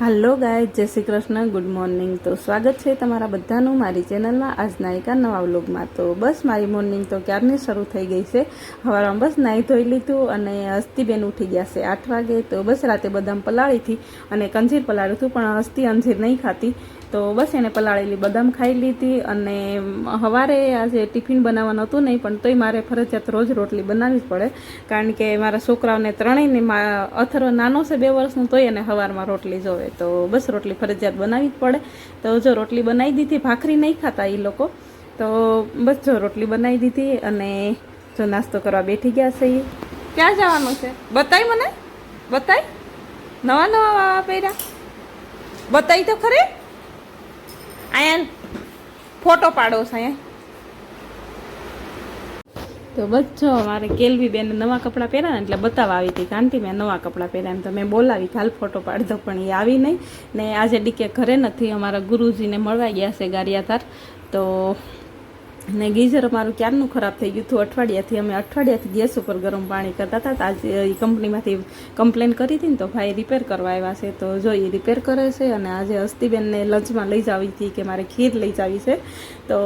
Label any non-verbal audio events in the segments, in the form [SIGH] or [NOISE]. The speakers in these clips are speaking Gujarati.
હાલો ગાય જય શ્રી કૃષ્ણ. ગુડ મોર્નિંગ તો સ્વાગત છે તમારા બધાનું મારી ચેનલમાં આજના એક નવા વ્લોગમાં. તો બસ મારી મોર્નિંગ તો ક્યારની શરૂ થઈ ગઈ છે? હવારમાં બસ નાહી ધોઈ લીધું અને હસ્તીબેન ઉઠી ગયા છે આઠ વાગે. તો બસ રાતે બદામ હતી અને કંજીર પલાળ્યું હતું, પણ હસ્તી અંજીર નહીં ખાતી. તો બસ એને પલાળેલી બદામ ખાઈ લીધી અને સવારે આજે ટિફિન બનાવવાનું હતું નહીં, પણ તોય મારે ફરજિયાત રોજ રોટલી બનાવવી જ પડે. કારણ કે મારા છોકરાઓને ત્રણેયને અથરો નાનો છે બે વર્ષનું, તોય એને સવારમાં રોટલી જોવે. તો બસ રોટલી ફરજિયાત બનાવવી જ પડે. તો જો રોટલી બનાવી દીધી, ભાખરી નહીં ખાતા એ લોકો. તો બસ જો રોટલી બનાવી દીધી અને જો નાસ્તો કરવા બેઠી ગયા છે. ક્યાં જવાનું છે? બતાય મને. બતાય. નવા નવા પહેર્યા. બતાવી તો ખરી. અહીંયા ફોટો પાડો છે તો બચ્ચો મારે કેલવી બેન નવા કપડાં પહેર્યા એટલે બતાવવા આવી હતી કાંતિ મેં નવા કપડાં પહેર્યા એમ તો મેં બોલાવી હાલ ફોટો પાડતો પણ એ આવી નહીં. ને આજે ડીકે ઘરે નથી, અમારા ગુરુજીને મળવા ગયા છે ગારિયાધાર. તો ને ગીઝર અમારું ક્યારનું ખરાબ થઈ ગયું હતું? અઠવાડિયાથી અમે અઠવાડિયાથી ગેસ ઉપર ગરમ પાણી કરતા હતા. આજે એ કંપનીમાંથી કમ્પ્લેન કરી હતી ને તો ભાઈ રિપેર કરવા આવ્યા છે. તો જો એ રિપેર કરે છે અને આજે હસ્તીબેનને લંચમાં લઈ જાવી હતી કે મારે ખીર લઈ જાવી છે. તો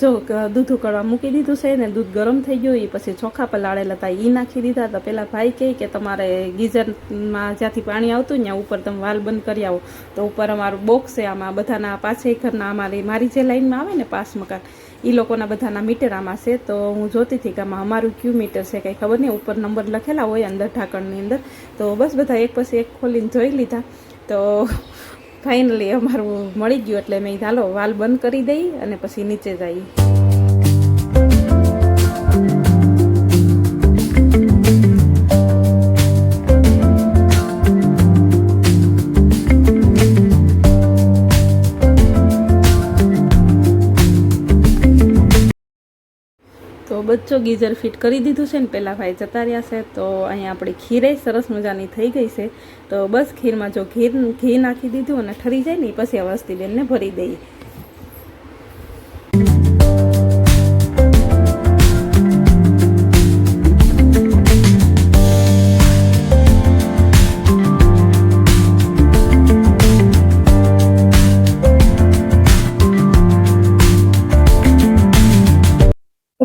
જો દૂધ ઉકળવા મૂકી દીધું છે ને દૂધ ગરમ થઈ ગયું, એ પછી ચોખા પલાળેલા હતા. એ નાખી દીધા તો પહેલાં ભાઈ કહે કે તમારે ગીઝરમાં જ્યાંથી પાણી આવતું ત્યાં ઉપર તમે વાલ બંધ કરી આવો. તો ઉપર અમારું બોક્સ છે, આમાં બધાના પાછે ઘરના, અમારી, મારી જે લાઈનમાં આવે ને પાસ મકાન એ લોકોના બધાના મીટર આમાં છે. તો હું જોતી હતી કે આમાં અમારું ક્યુ મીટર છે કંઈ ખબર નહીં, ઉપર નંબર લખેલા હોય અંદર ઢાંકણની અંદર. તો બસ બધા એક પછી એક ખોલીને જોઈ લીધા. તો [LAUGHS] ફાઇનલી અમારું મળી ગયું એટલે મેં ચાલો વાલ બંધ કરી દઈ અને પછી નીચે જઈએ. બચ્ચો ગીઝર ફિટ કરી દીધું છે ને પહેલાં ભાઈ જતા રહ્યા છે, તો અહીંયા આપણી ખીરે સરસ મજાની થઈ ગઈ છે. તો બસ ખીરમાં જો ઘી ઘી નાખી દીધું અને ઠરી જાય ને પછી આ વસ્તી બેનને ભરી દઈએ.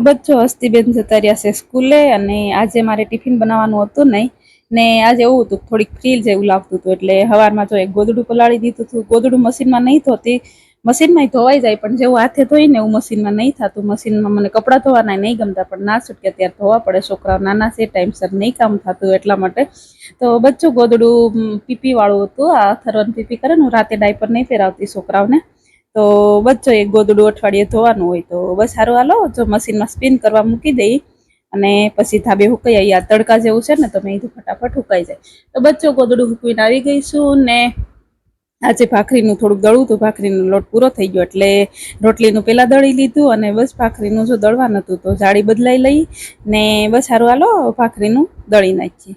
તો બચ્ચો હસ્તીબેન જતા રહ્યા છે સ્કૂલે અને આજે મારે ટિફિન બનાવવાનું હતું નહીં. ને આજે એવું હતું થોડીક ફ્રીલ જેવું લાગતું હતું એટલે સવારમાં જો એક ગોદડું પલાળી દીધું હતું. ગોદડું મશીનમાં નહીં ધોતી. મશીનમાં ધોવાઈ જાય પણ જેવું હાથે ધોઈને એવું મશીનમાં નહીં થતું. મશીનમાં મને કપડાં ધોવાના નહીં ગમતા પણ ના છૂટકે ત્યારે ધોવા પડે. છોકરાઓ નાના છે ટાઈમસર નહીં કામ થતું એટલા માટે. તો બચ્ચું ગોદડું પીપીવાળું હતું. આ અથર્વન પીપી કરે હું રાતે ડાયપર નહીં ફેરાવતી છોકરાઓને. તો બચ્ચો એક ગોદડું અઠવાડિયે ધોવાનું હોય તો બસ સારું હાલો જો મશીનમાં સ્પિન કરવા મૂકી દઈ અને પછી ધાબે હુકાઈ આવી આ તડકા જેવું છે ને, તો મેં કીધું ફટાફટ હુકાઈ જાય. તો બચ્ચો ગોદડું હુકવીને આવી ગઈશું ને આજે ભાખરીનું થોડુંક દળવું હતું, ભાખરીનો લોટ પૂરો થઈ ગયો એટલે રોટલીનું પહેલાં દળી લીધું અને બસ ભાખરીનું જો દળવાનું હતું તો જાળી બદલાઈ લઈ ને બસ સારું હાલો ભાખરીનું દળી નાખીએ.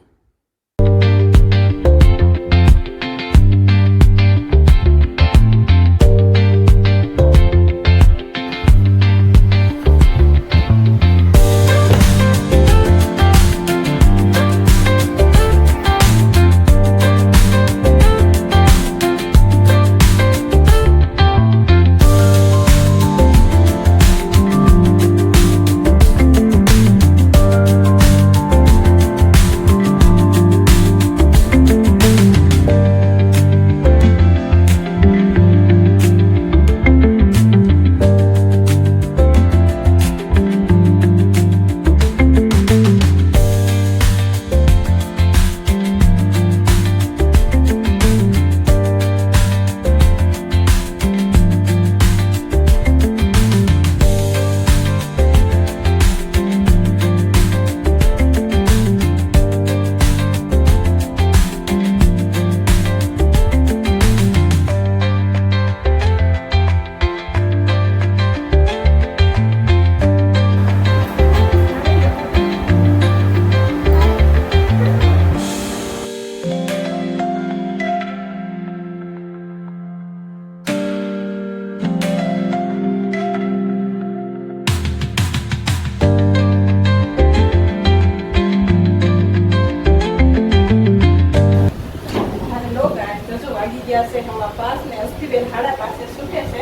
છે હવા પાસ ને અસ્થિબેન હાડા પાસે છૂટે છે.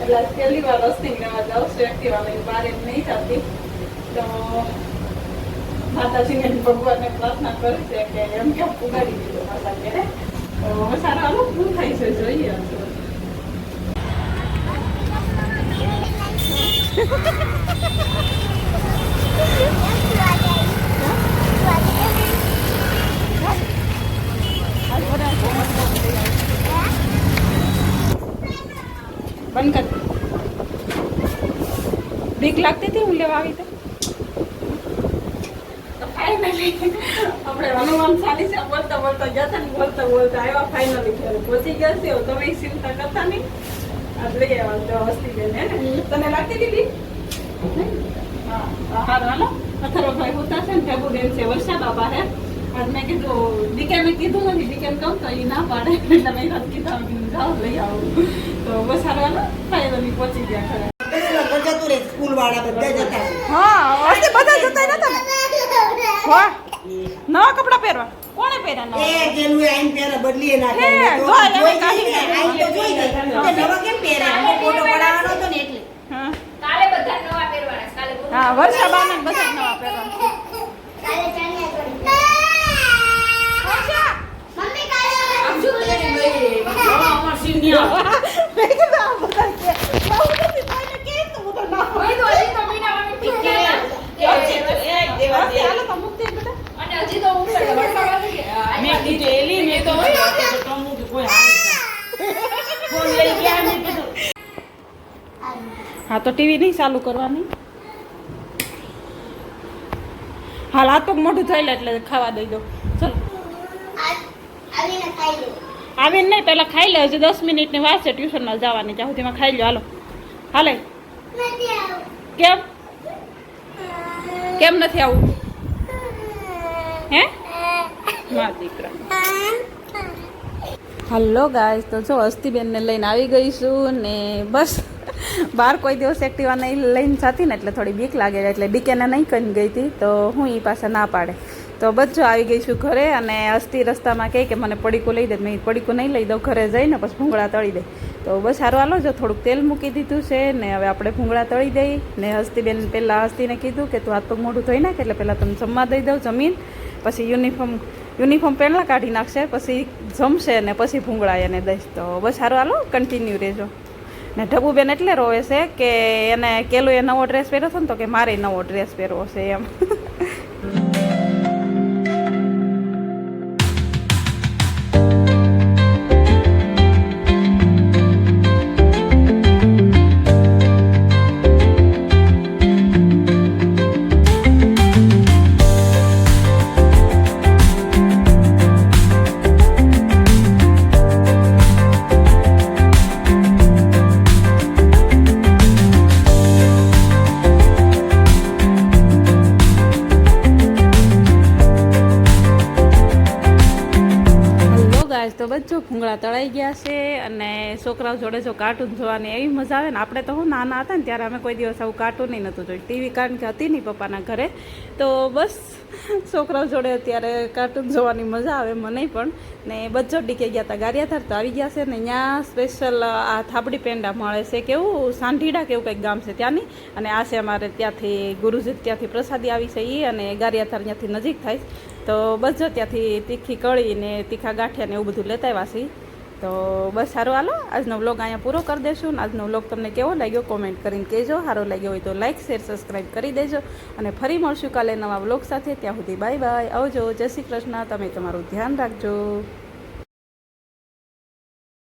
એટલે પહેલી વાર અસ્થિ લેવા જાઉં છું એક્ટિવા લઈને બહાર એમ નહીં થતી. તો માતાજીને ભગવાનને પ્રાર્થના કરી છે કે એમ કેમ ઉગાડી દીધો માતા ઘેરે તો સારા હાલો, શું થાય છે જોઈએ ha [LAUGHS] બંધ કર બીક લાગતી હતી હું લેવા આવી તો ફાઇનલી આપણે હનુમાન ચાલીસા બોલતા બોલતા જતા ને બોલતા બોલતા આવ્યા ફાઇનલી ઘરે પહોંચી ગયા છે તમે ચિંતા કરતા નહીં. આજ લઈ આવ્યા તો હસ્તી બેન હે તને લાગતી હતી બીક? હા હારું હાલો અથર્વભાઈ હોતા છે ને બેન છે વર્ષા બાબા હે. આજ મેં કીધું દીકે મેં કીધું નથી દીકે કહું તો એ ના પાડે. એટલે મેં કીધું જાઓ લઈ આવું. તો બસ હારું હાલો ફાઇનલી પહોંચી ગયા ખરે જતું સ્કૂલ વાળા બધા જતા હા હસ્તી બધા જતા નતા ને? વાહ. નવા કપડા પહેરવા? કોણે પહેર્યા નવા એ જેનું આઈને પહેરે બદલીએ નાખે. હે, તો જોઈ કાઢી આઈને તો જોઈ ગઈ. નવા કેમ પહેરે? આનો ફોટો પડાવવાનો હતો ને એટલે. હા. કાલે બધા નવા પહેરવાના કાલે હા વર્ષા બાને બધા નવા પહેરવાના કાલે ચણિયા ચોળી. મમ્મી કાલે આપજો બધાને ભાઈ. મેં કીધું આ બધા કે બહુ નથી થાય કે તો બધા ના ભાઈ તો હજી તો મીના મમ્મી ઠીક છે. હસ્તી હાલો તો મુક્તિ બેટા અને હજી તો ઉપર વરસાદ આવી ગયા. આ મેં કીધું મેં તો તો હું કે કોઈ ફોન લઈ ગયા મેં કીધું. હા તો ટીવી નહીં ચાલુ કરવાની? હાલ આ તો મોઢું થઈ એટલે ખાવા દઈ દો. ચલો. આવીને ખાઈ લો. આવીને નહીં પહેલાં ખાઈ લે હજી દસ મિનિટની વાત છે ટ્યુશનમાં જવાની ત્યાં સુધીમાં ખાઈ લો હાલો. હાલે. કેમ? કેમ નથી આવું? હે? મારા દીકરા. હલો ગાય તો જો અસ્થિબેનને લઈને આવી ગઈ છું ને બસ બહાર કોઈ દિવસ એક્ટિવા નહીં લઈને જતી ને એટલે થોડી બીક લાગે એટલે ડીકેને નહીં કરીને ગઈ હતી, તો હું એ પાસે ના પાડે. તો બસ આવી ગઈ છું ઘરે અને અસ્થિ રસ્તામાં કહે કે મને પડીકું લઈ દે, મેં પડીકું નહીં લઈ દઉં, ઘરે જઈને પછી ભૂંગળા તળી દે. તો બસ સારું, હાલો, જો થોડુંક તેલ મૂકી દીધું છે ને હવે આપણે ભૂંગળા તળી દઈ. ને હસ્તીબેન પહેલાં હસ્તીને કીધું કે તું હાથ પગ મોઢું ધોઈ નાખ, એટલે પહેલાં તમે જમવા દઈ દઉં જમીન, પછી યુનિફોર્મ યુનિફોર્મ પહેલાં કાઢી નાખશે, પછી જમશે ને પછી ભૂંગળા એને દઈશ. તો બસ સારું, હાલો કન્ટિન્યુ રહેજો. ને ઢબુબેન એટલે રોવે છે કે એને કેલું એ નવો ડ્રેસ પહેર્યો હતો ને તો કે મારે નવો ડ્રેસ પહેરવો છે એમ. તો બચ્ચો ભૂંગળા તળાઈ ગયા છે અને છોકરાઓ જોડે જો કાર્ટૂન જોવાની એવી મજા આવે ને, આપણે તો હું નાના હતા ને ત્યારે અમે કોઈ દિવસ આવું કાર્ટૂન નહીં નહોતું જોયું. ટીવી કારણ કે હતી નહીં પપ્પાના ઘરે, તો બસ છોકરાઓ જોડે અત્યારે કાર્ટૂન જોવાની મજા આવે મને પણ. ને બચ્ચો ડીકે ગયા હતા ગારિયાધાર તો આવી ગયા છે ને ત્યાં સ્પેશિયલ આ થાબડી પેંડા મળે છે કેવું સાંઢીડા કેવું કંઈક ગામ છે ત્યાંની. અને આ છે અમારે ત્યાંથી ગુરુજી, ત્યાંથી પ્રસાદી આવી છે એ અને ગારિયાધાર ત્યાંથી નજીક થાય. તો બસ જો ત્યાંથી તીખી કળી ને તીખા ગાંઠિયા ને એવું બધું લેતા આવ્યા છીએ. તો બસ સારું, હાલો. આજનો વ્લોગ અહીંયા પૂરો કરી દેશું ને આજનો વ્લોગ તમને કેવો લાગ્યો કોમેન્ટ કરીને કહેજો. સારો લાગ્યો હોય તો લાઇક શેર, સબસ્ક્રાઈબ કરી દેજો. અને ફરી મળશું કાલે નવા વ્લોગ સાથે. ત્યાં સુધી બાય બાય. આવજો. જય શ્રી કૃષ્ણ. તમે તમારું ધ્યાન રાખજો.